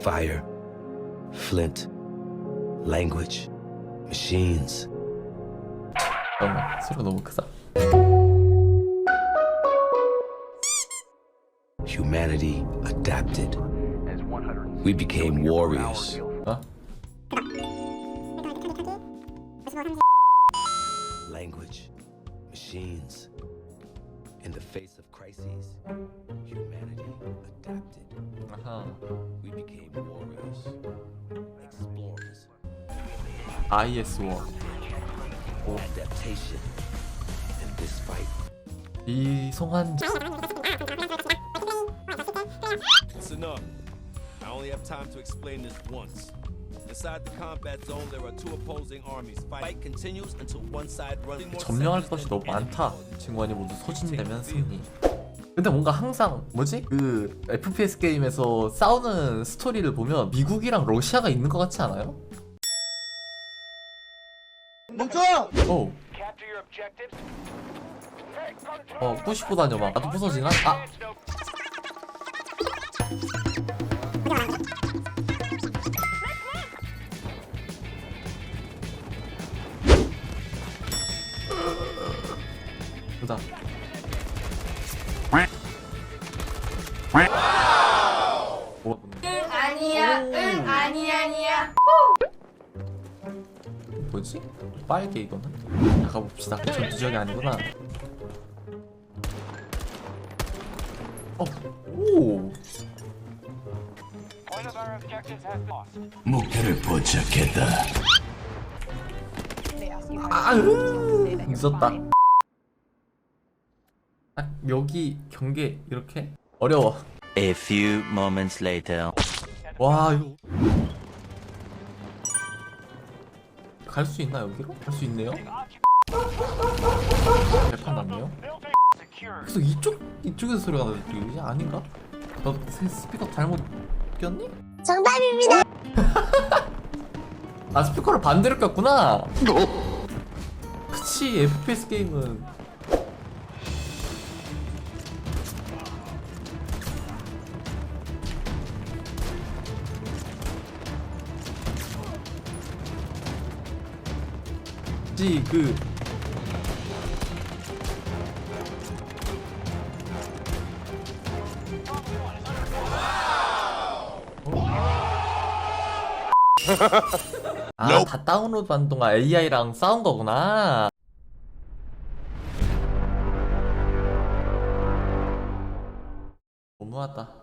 fire, flint, language, machines. Oh, humanity adapted. We became warriors. Language, machines, in the face of crises, humanity. IS1 이 송환 It's enough. I only have time to explain this once. Inside the combat zone, there are two opposing armies. Fight continues until one side runs. 점령할 것이 너무 많다 친구한이 모두 소진되면 승리 근데 뭔가 항상 뭐지? 그 FPS 게임에서 싸우는 스토리를 보면 미국이랑 러시아가 있는 것 같지 않아요? 멈춰! 오. 어, 부시고 다녀 막 나도 부서지나? 아! 보다 뭐, 아니야, 응, 아니 아니야. 뭐지? 빨개 이거는? 나가봅시다 전투 지역이 아니구나 어, 오 목표를 포착했다. 아으 있었다 아, 여기 경계 이렇게 어려워 A few moments later. 와 이거 갈 수 있나 여기로? 갈 수 있네요 발판 났네요 그래서 이쪽 이쪽에서 소리가 나지 아닌가? 너 스- 스피커 잘못 꼈니? 정답입니다. 아 스피커를 반대로 꼈구나 그치 FPS 게임은 그치 그 아, 다 다운로드 받는 동안 AI랑 싸운 거구나. 너무하다.